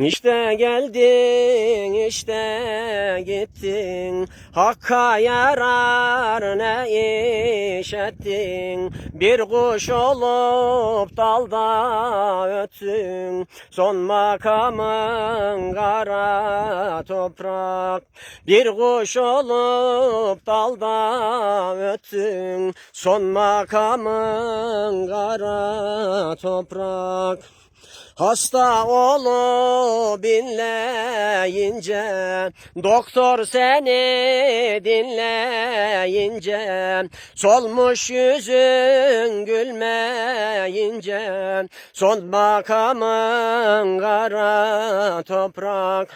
İşte geldin işte gittin. Hakka yarar ne iş ettin? Bir kuş olup dalda öttün Son makamın kara toprak. Bir kuş olup dalda öttün Son makamın kara toprak Hasta olup inleyince Doktor seni dinleyince Solmuş yüzün gülmeyince Son makamın kara toprak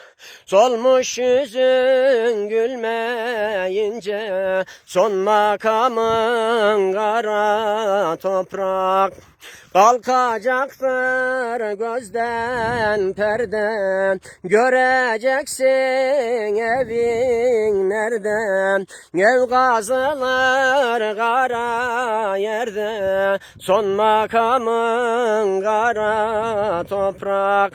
Solmuş yüzün gülmeyince Son makamın kara toprak Kalkacaktır gözden perde Göreceksin evin nerede Ev kazılır kara yerde. Son makamın kara toprak.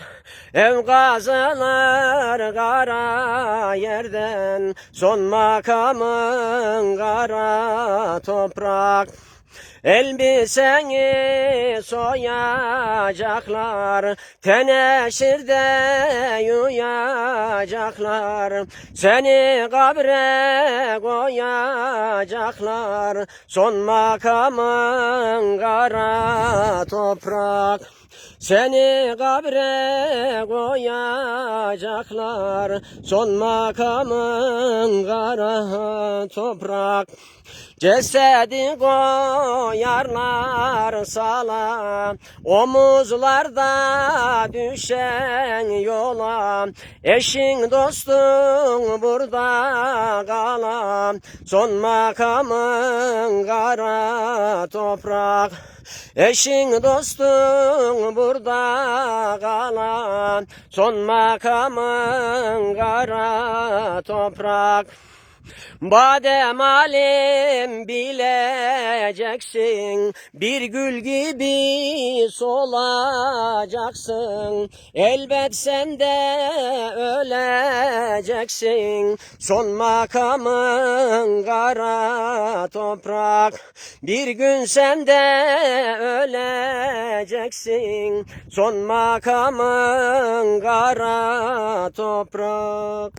Ev kazılır kara yerden. Son makamın kara toprak Elbiseni soyacaklar, teneşirde yuyacaklar, seni kabre koyacaklar, son makamın kara toprak. Seni kabre koyacaklar, son makamın kara toprak. Cesedi koyarlar sala Omuzlarda düşen yola. Eşin dostun burada kala Son makamın kara toprak. Eşin dostun burada kala Son makamın kara toprak Badem alim bileceksin Bir gül gibi solacaksın. Elbet sen de öleceksin. Son makamın kara toprak. Bir gün sen de öleceksin. Son makamın kara toprak